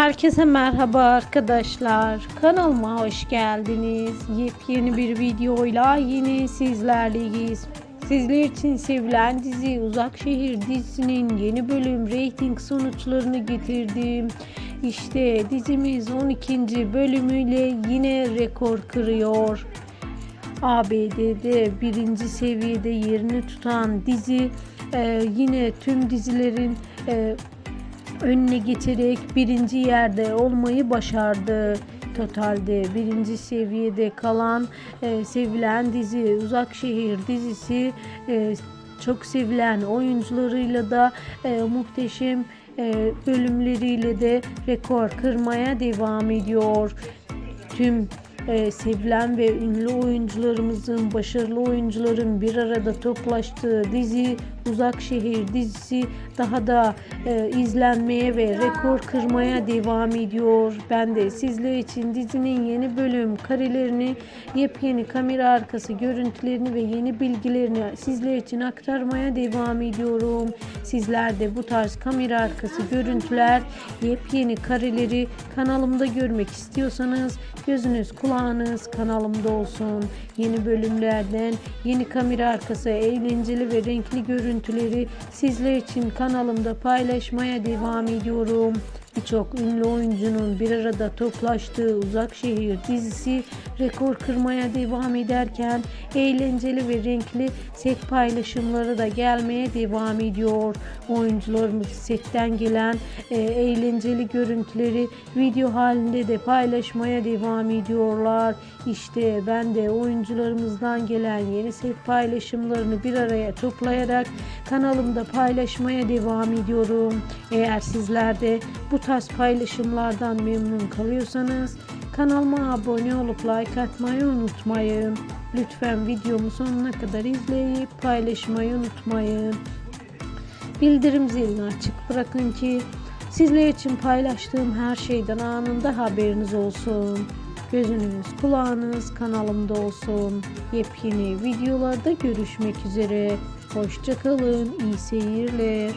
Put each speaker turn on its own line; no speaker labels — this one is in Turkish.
Herkese merhaba arkadaşlar. Kanalıma hoş geldiniz. Yepyeni bir videoyla yine sizlerleyiz. Sizler için sevilen dizi Uzak Şehir dizisinin yeni bölüm reyting sonuçlarını getirdim. İşte dizimiz 12. bölümüyle yine rekor kırıyor. ABD'de birinci seviyede yerini tutan dizi e, yine tüm dizilerin e, önüne geçerek birinci yerde olmayı başardı. Totalde birinci seviyede kalan e, sevilen dizi Uzak Şehir dizisi e, çok sevilen oyuncularıyla da e, muhteşem e, bölümleriyle de rekor kırmaya devam ediyor. Tüm e, sevilen ve ünlü oyuncularımızın, başarılı oyuncuların bir arada toplaştığı dizi Uzak Şehir dizisi daha da e, izlenmeye ve rekor kırmaya devam ediyor. Ben de sizler için dizinin yeni bölüm karelerini, yepyeni kamera arkası görüntülerini ve yeni bilgilerini sizler için aktarmaya devam ediyorum. Sizler de bu tarz kamera arkası görüntüler, yepyeni kareleri kanalımda görmek istiyorsanız gözünüz kulağınız kanalımda olsun. Yeni bölümlerden, yeni kamera arkası eğlenceli ve renkli görüntüleri sizler için kanalımda paylaşmaya devam ediyorum. Birçok ünlü oyuncunun bir arada toplaştığı Uzak Şehir dizisi rekor kırmaya devam ederken eğlenceli ve renkli set paylaşımları da gelmeye devam ediyor. Oyuncularımız setten gelen e, eğlenceli görüntüleri video halinde de paylaşmaya devam ediyorlar. İşte ben de oyuncularımızdan gelen yeni set paylaşımlarını bir araya toplayarak kanalımda paylaşmaya devam ediyorum. Eğer sizler de bu tarz paylaşımlardan memnun kalıyorsanız kanalıma abone olup like atmayı unutmayın. Lütfen videomu sonuna kadar izleyip paylaşmayı unutmayın. Bildirim zilini açık bırakın ki sizler için paylaştığım her şeyden anında haberiniz olsun. Gözünüz, kulağınız kanalımda olsun. Yepyeni videolarda görüşmek üzere. Hoşçakalın, iyi seyirler.